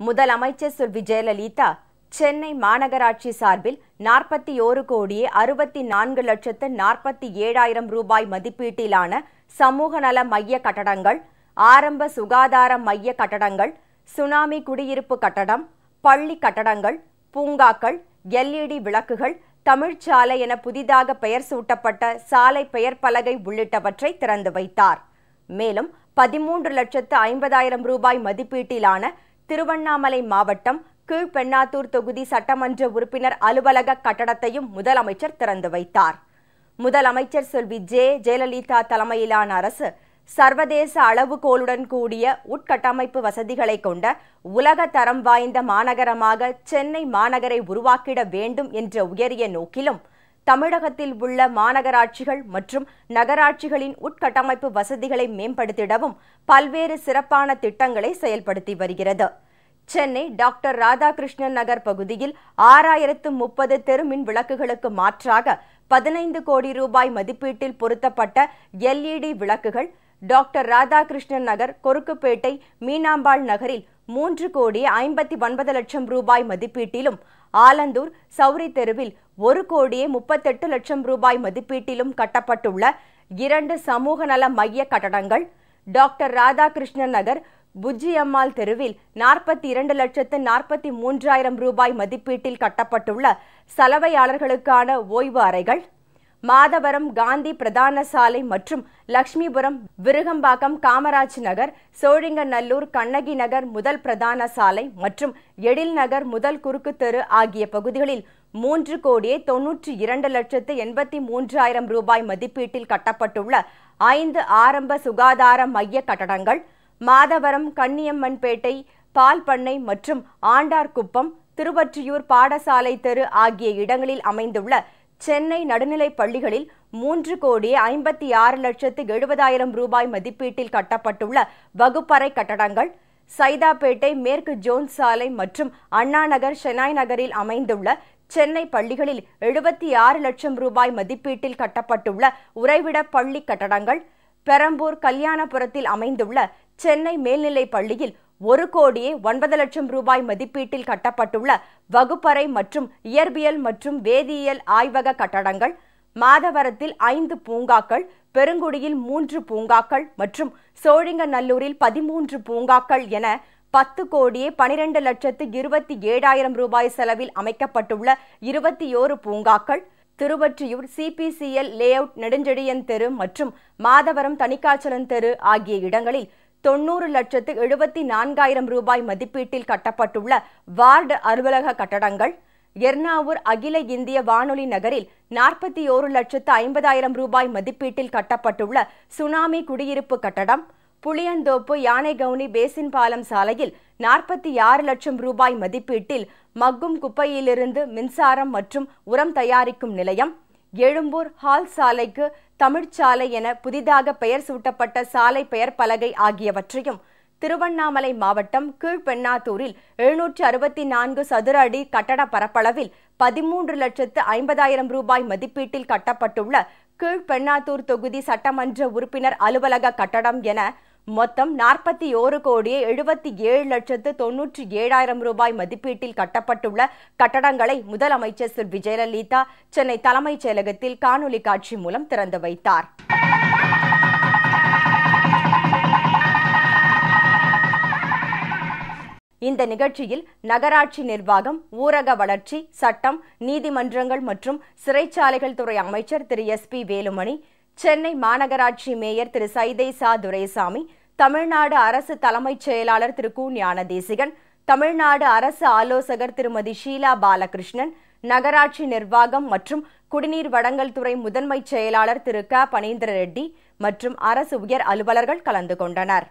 முதலமைச்சர் செல்வி ஜெயலலிதா சென்னை மாநகராட்சி சார்பில் நாற்பத்தி ஓரு கோடியே அறுபத்தி நான்கு லட்சத்து நாற்பத்தி ஏழாயிரம் ரூபாய் மதிப்பீட்டிலான சமூக நல மைய கட்டடங்கள் ஆரம்ப சுகாதார மைய கட்டடங்கள் சுனாமி குடியிருப்பு கட்டடம் பள்ளி கட்டடங்கள் பூங்காக்கள் எல்இடி விளக்குகள் தமிழ்ச்சாலை என புதிதாக பெயர் சூட்டப்பட்ட சாலை பெயர் பலகை உள்ளிட்டவற்றை திறந்து வைத்தார். மேலும் பதிமூன்று லட்சத்து ஐம்பதாயிரம் ரூபாய் மதிப்பீட்டிலான திருவண்ணாமலை மாவட்டம் கீழ்பெண்ணாத்தூர் தொகுதி சட்டமன்ற உறுப்பினர் அலுவலக கட்டடத்தையும் முதலமைச்சர் திறந்து வைத்தார். முதலமைச்சர் செல்வி ஜே. ஜெயலலிதா தலைமையிலான அரசு சர்வதேச அளவுகோலுடன் கூடிய உட்கட்டமைப்பு வசதிகளை கொண்ட உலக தரம் வாய்ந்த மாநகரமாக சென்னை மாநகரை உருவாக்கிட வேண்டும் என்ற உயரிய நோக்கிலும் தமிழகத்தில் உள்ள மாநகராட்சிகள் மற்றும் நகராட்சிகளின் உட்கட்டமைப்பு வசதிகளை மேம்படுத்திடவும் பல்வேறு சிறப்பான திட்டங்களை செயல்படுத்தி வருகிறது. சென்னை டாக்டர் ராதாகிருஷ்ணன் நகர் பகுதியில் ஆறாயிரத்து முப்பது தெருமின் விளக்குகளுக்கு மாற்றாக பதினைந்து கோடி ரூபாய் மதிப்பீட்டில் பொருத்தப்பட்ட எல்இடி விளக்குகள் டாக்டர் ராதாகிருஷ்ணன் நகர் கொருக்குப்பேட்டை மீனாம்பாள் நகரில் மூன்று கோடி ஐம்பத்தி ஒன்பது லட்சம் ரூபாய் மதிப்பீட்டிலும் ஆலந்தூர் சௌரி தெருவில் ஒரு கோடியே முப்பத்தெட்டு லட்சம் ரூபாய் மதிப்பீட்டிலும் கட்டப்பட்டுள்ள இரண்டு சமூக நல மைய கட்டடங்கள் டாக்டர் ராதாகிருஷ்ணன் நகர் புஜ்ஜியம்மாள் தெருவில் நாற்பத்தி இரண்டு லட்சத்து நாற்பத்தி மூன்றாயிரம் ரூபாய் மதிப்பீட்டில் கட்டப்பட்டுள்ள சலவையாளர்களுக்கான ஓய்வு அறைகள் மாதவரம் காந்தி பிரதான சாலை மற்றும் லக்ஷ்மிபுரம் விருகம்பாக்கம் காமராஜ் நகர் சோழிங்கநல்லூர் கண்ணகி நகர் முதல் பிரதான சாலை மற்றும் எழில் நகர் முதல் குறுக்கு தெரு ஆகிய பகுதிகளில் மூன்று கோடியே தொன்னூற்றி இரண்டு லட்சத்து எண்பத்தி மூன்றாயிரம் ரூபாய் மதிப்பீட்டில் கட்டப்பட்டுள்ள ஐந்து ஆரம்ப சுகாதார மைய கட்டடங்கள் மாதவரம் கன்னியம்மன்பேட்டை பால் பண்ணை மற்றும் ஆண்டார்குப்பம் திருவற்றியூர் பாடசாலை தெரு ஆகிய இடங்களில் அமைந்துள்ள சென்னை நடுநிலைப் பள்ளிகளில் மூன்று கோடி ஐம்பத்தி ஆறு லட்சத்து எழுபதாயிரம் ரூபாய் மதிப்பீட்டில் கட்டப்பட்டுள்ள வகுப்பறை கட்டடங்கள் சைதாப்பேட்டை மேற்கு ஜோன் சாலை மற்றும் அண்ணா நகர் ஷெனாய் நகரில் அமைந்துள்ள சென்னை பள்ளிகளில் எழுபத்தி ஆறு லட்சம் ரூபாய் மதிப்பீட்டில் கட்டப்பட்டுள்ள உறைவிட பள்ளி கட்டடங்கள் பெரம்பூர் கல்யாணபுரத்தில் அமைந்துள்ள சென்னை மேல்நிலைப் பள்ளியில் ஒரு கோடியே ஒன்பது லட்சம் ரூபாய் மதிப்பீட்டில் கட்டப்பட்டுள்ள வகுப்பறை மற்றும் இயற்பியல் மற்றும் வேதியியல் ஆய்வக கட்டடங்கள் மாதவரத்தில் ஐந்து பூங்காக்கள் பெருங்குடியில் மூன்று பூங்காக்கள் மற்றும் சோழிங்கநல்லூரில் பதிமூன்று பூங்காக்கள் என பத்து கோடியே பனிரெண்டு லட்சத்து இருபத்தி ஏழாயிரம் ரூபாய் செலவில் அமைக்கப்பட்டுள்ள இருபத்தி ஓரு பூங்காக்கள் திருவொற்றியூர் சிபிசிஎல் லேஅவுட் நெடுஞ்செழியன் தெரு மற்றும் மாதவரம் தணிக்காச்சலன் தெரு ஆகிய இடங்களில் தொன்னூறு லட்சத்து எழுபத்தி நான்காயிரம் ரூபாய் மதிப்பீட்டில் கட்டப்பட்டுள்ள வார்டு அலுவலக கட்டடங்கள் எர்ணாவூர் அகில இந்திய வானொலி நகரில் நாற்பத்தி ஓரு லட்சத்து ஐம்பதாயிரம் ரூபாய் மதிப்பீட்டில் கட்டப்பட்டுள்ள சுனாமி குடியிருப்பு கட்டடம் புளியந்தோப்பு யானைகவுனி பேசின் பாலம் சாலையில் நாற்பத்தி ஆறு லட்சம் ரூபாய் மதிப்பீட்டில் மக்கும் குப்பையிலிருந்து மின்சாரம் மற்றும் உரம் தயாரிக்கும் நிலையம் எழும்பூர் ஹால் சாலைக்கு தமிழ்ச்சாலை என புதிதாக பெயர் சூட்டப்பட்ட சாலை பெயர் பலகை ஆகியவற்றையும் திருவண்ணாமலை மாவட்டம் கீழ்பெண்ணாத்தூரில் எழுநூற்று அறுபத்தி நான்கு சதுர அடி கட்டட பரப்பளவில் பதிமூன்று லட்சத்து ஐம்பதாயிரம் ரூபாய் மதிப்பீட்டில் கட்டப்பட்டுள்ள கீழ்பெண்ணாத்தூர் தொகுதி சட்டமன்ற உறுப்பினர் அலுவலக கட்டடம் என மொத்தம் நாற்பத்தி ஓரு கோடியே எழுபத்தி ஏழு லட்சத்து தொன்னூற்றி ஏழாயிரம் ரூபாய் மதிப்பீட்டில் கட்டப்பட்டுள்ள கட்டடங்களை முதலமைச்சர் செல்வி விஜயலலிதா சென்னை தலைமைச் செயலகத்தில் காணொலி காட்சி மூலம் திறந்து வைத்தார். இந்த நிகழ்ச்சியில் நகராட்சி நிர்வாகம் ஊரக வளர்ச்சி சட்டம் நீதிமன்றங்கள் மற்றும் சிறைச்சாலைகள் துறை அமைச்சர் திரு எஸ் பி வேலுமணி சென்னை மாநகராட்சி மேயர் திரு சைதை சா துரைசாமி தமிழ்நாடு அரசு தலைமைச் செயலாளர் திரு. கு. ஞானதேசிகன் தமிழ்நாடு அரசு ஆலோசகர் திருமதி ஷீலா பாலகிருஷ்ணன் நகராட்சி நிர்வாகம் மற்றும் குடிநீர் வழங்கல் துறை முதன்மைச் செயலாளர் திரு. க. பனீந்திர ரெட்டி மற்றும் அரசு உயர் அலுவலர்கள் கலந்து கொண்டனர்.